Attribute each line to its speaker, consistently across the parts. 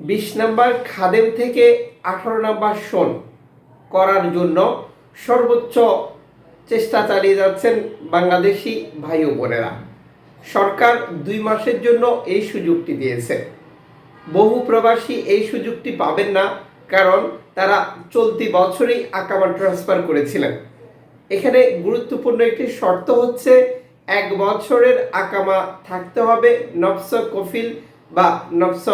Speaker 1: বিশ নাম্বার খাদেম থেকে আঠারো নাম্বার শোন করার জন্য সর্বোচ্চ চেষ্টা চালিয়ে যাচ্ছেন বাংলাদেশি ভাই বোনেরা। সরকার দুই মাসের জন্য এই সুযোগটি দিয়েছে। বহু প্রবাসী এই সুযোগটি পাবেন না কারণ তারা চলতি বছরেই আকামা ট্রান্সফার করেছিলেন। এখানে গুরুত্বপূর্ণ একটি শর্ত হচ্ছে এক বছরের আকামা থাকতে হবে নফস কফিল বা নফস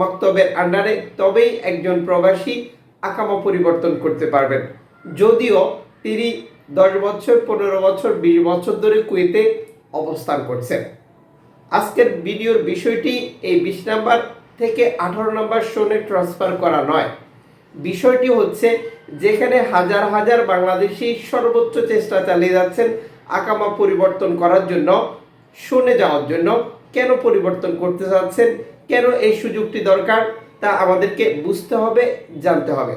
Speaker 1: মক্তবের আন্ডারে তবেই একজন প্রবাসী আকামা পরিবর্তন করতে পারবেন। যদিও তিনি দশ বছর, পনেরো বছর, বিশ বছর ধরে কুয়েতে অবস্থান করছেন। আজকের ভিডিওর বিষয়টি এই বিশ নাম্বার থেকে আঠারো নাম্বার শোনে ট্রান্সফার করা নয়। বিষয়টি হচ্ছে যেখানে হাজার হাজার বাংলাদেশি সর্বোচ্চ চেষ্টা চালিয়ে যাচ্ছেন আকামা পরিবর্তন করার জন্য, শুনে যাওয়ার জন্য। কেন পরিবর্তন করতে যাচ্ছেন কেন এই সুযোগটি দরকার? তা আমাদেরকে বুঝতে হবে, জানতে হবে।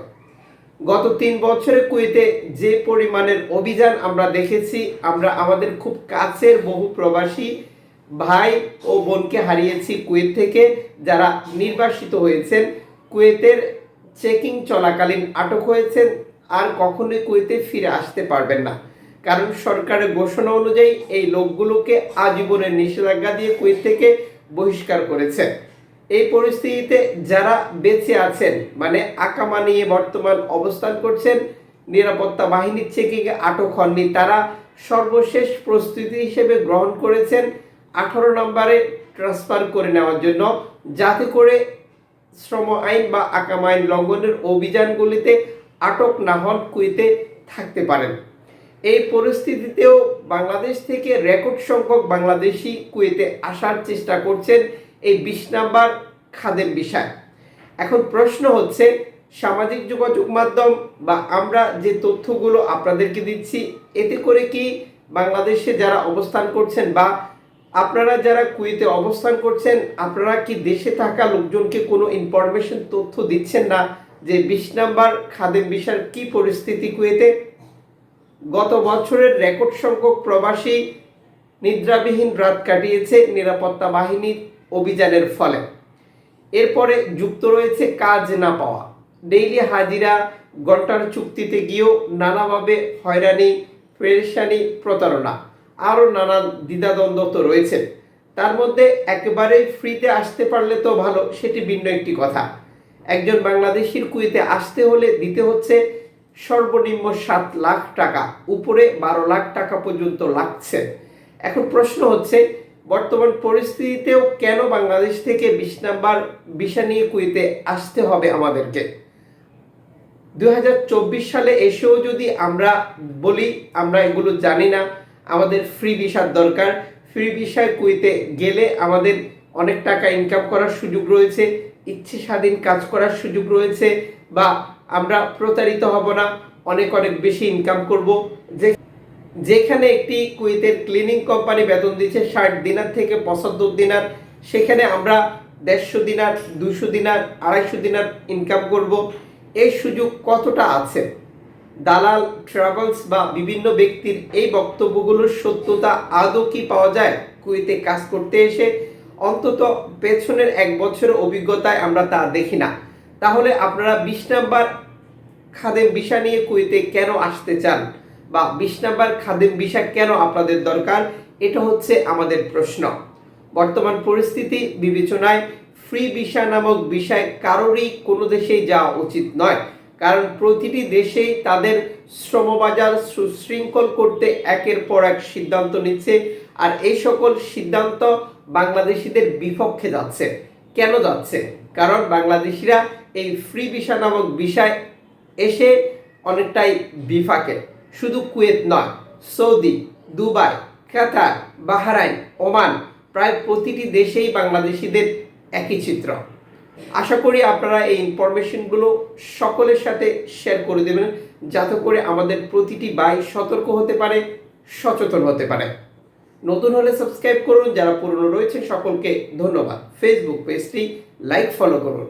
Speaker 1: গত তিন বছরে কুয়েতে যে পরিমাণের অভিযান আমরা দেখেছি, আমরা আমাদের খুব কাছের বহু প্রবাসী ভাই ও বোনকে হারিয়েছি কুয়েত থেকে, যারা নির্বাসিত হয়েছেন। কুয়েতের চেকিং চলাকালীন আটক হয়েছেন আর কখনোই কুয়েতে ফিরে আসতে পারবেন না। কারণ সরকারের ঘোষণা অনুযায়ী এই লোকগুলোকে আজীবনের নিষেধাজ্ঞা দিয়ে কুয়েত থেকে বহিষ্কার করেছে। এই পরিস্থিতিতে যারা বেঁচে আছেন মানে আকামা নিয়ে বর্তমান অবস্থান করছেন, নিরাপত্তা বাহিনীর চেকিংয়ে আটক হননি, তারা সর্বশেষ প্রস্তুতি হিসেবে গ্রহণ করেছেন আঠারো নম্বরে ট্রান্সফার করে নেওয়ার জন্য, যাতে করে শ্রম আইন বা আকাম আইন লঙ্ঘনের অভিযানগুলিতে আটক না হন কুইতে থাকতে পারেন। এই পরিস্থিতিতেও বাংলাদেশ থেকে রেকর্ড সংখ্যক বাংলাদেশি কুয়েতে আসার চেষ্টা করছেন এই বিশ নাম্বার খাদের বিষয় এখন প্রশ্ন হচ্ছে, সামাজিক যোগাযোগ মাধ্যম বা আমরা যে তথ্যগুলো আপনাদেরকে দিচ্ছি, এতে করে কি বাংলাদেশে যারা অবস্থান করছেন বা আপনারা যারা কুয়েতে অবস্থান করছেন, আপনারা কি দেশে থাকা লোকজনকে কোনো ইনফরমেশন তথ্য দিচ্ছেন না যে বিশ নাম্বার খাদের বিষয়ের কি পরিস্থিতি কুয়েতে? গত বছরের রেকর্ড সংখ্যক প্রবাসী নিদ্রাবিহীন রাত কাটিয়েছে নিরাপত্তা বাহিনীর অভিযানের ফলে। এরপরে যুক্ত রয়েছে কাজ না পাওয়া। ডেইলি হাজিরা ঘণ্টার চুক্তিতে গিয়েও নানাভাবে হয়রানি পেরেশানি প্রতারণা, আরও নানান দ্বিধাদ্বন্দ্ব তো রয়েছে। তার মধ্যে একেবারে ফ্রিতে আসতে পারলে তো ভালো, সেটি ভিন্ন একটি কথা। একজন বাংলাদেশির কুয়েতে আসতে হলে দিতে হচ্ছে সর্বনিম্ন সাত লাখ টাকা, উপরে বারো লাখ টাকা পর্যন্ত লাগছে। এখন প্রশ্ন হচ্ছে, বর্তমান পরিস্থিতিতেও কেন বাংলাদেশ থেকে বিশ নাম্বার ভিসা নিয়ে কুয়েতে আসতে হবে আমাদেরকে? দু হাজার চব্বিশ সালে এসেও যদি আমরা বলি, আমরা এগুলো জানি না, আমাদের ফ্রি ভিসার দরকার। ফ্রি ভিসায় কুয়েতে গেলে আমাদের অনেক টাকা ইনকাম করার সুযোগ রয়েছে ইচ্ছে স্বাধীন কাজ করার সুযোগ রয়েছে, বা আমরা প্রতারিত হব না, অনেক অনেক বেশি ইনকাম করব। যে যেখানে একটি কুয়েতের ক্লিনিং কোম্পানি বেতন দিচ্ছে ষাট দিনার থেকে পঁচাত্তর দিনার, সেখানে আমরা দেড়শো দিনার দুশো দিনার, আড়াইশো দিনার ইনকাম করব। এই সুযোগ কতটা আছে? দালাল ট্রাভেলস বা বিভিন্ন ব্যক্তির এই বক্তব্যগুলোর সত্যতা আদৌ কি পাওয়া যায়? কুয়েতে কাজ করতে এসে অন্তত পেছনের এক বছরের অভিজ্ঞতায় আমরা তা দেখি না। তাহলে আপনারা বিশ নাম্বার খাদেম বিষা নিয়ে কুয়েতে কেন আসতে চান? বা বিশ নাম্বার খাদেম বিষা কেন আপনাদের দরকার? এটা হচ্ছে আমাদের প্রশ্ন। বর্তমান পরিস্থিতি, বিবেচনায় ফ্রি ভিসা নামক বিষয় কারোরই কোনো দেশেই যাওয়া উচিত নয়। কারণ প্রতিটি দেশেই তাদের শ্রমবাজার সুশৃঙ্খল করতে একের পর এক সিদ্ধান্ত নিচ্ছে আর এই সকল সিদ্ধান্ত বাংলাদেশিদের বিপক্ষে যাচ্ছে। কেন যাচ্ছে? কারণ বাংলাদেশিরা এই ফ্রি ভিসা নামক বিষয় এসে অনেকটাই বিফাকে। শুধু কুয়েত নয়, Saudi, Dubai, Qatar, Bahrain, Oman, প্রায় প্রতিটি দেশেই বাংলাদেশিদের একই চিত্র। আশা করি আপনারা এই ইনফরমেশনগুলো সকলের সাথে শেয়ার করে দেবেন, যাতে করে আমাদের প্রতিটি বাই সতর্ক হতে পারে, সচেতন হতে পারে। নতুন হলে সাবস্ক্রাইব করুন, যারা পুরনো রয়েছে সকলকে ধন্যবাদ। ফেসবুক পেজটি লাইক ফলো করুন।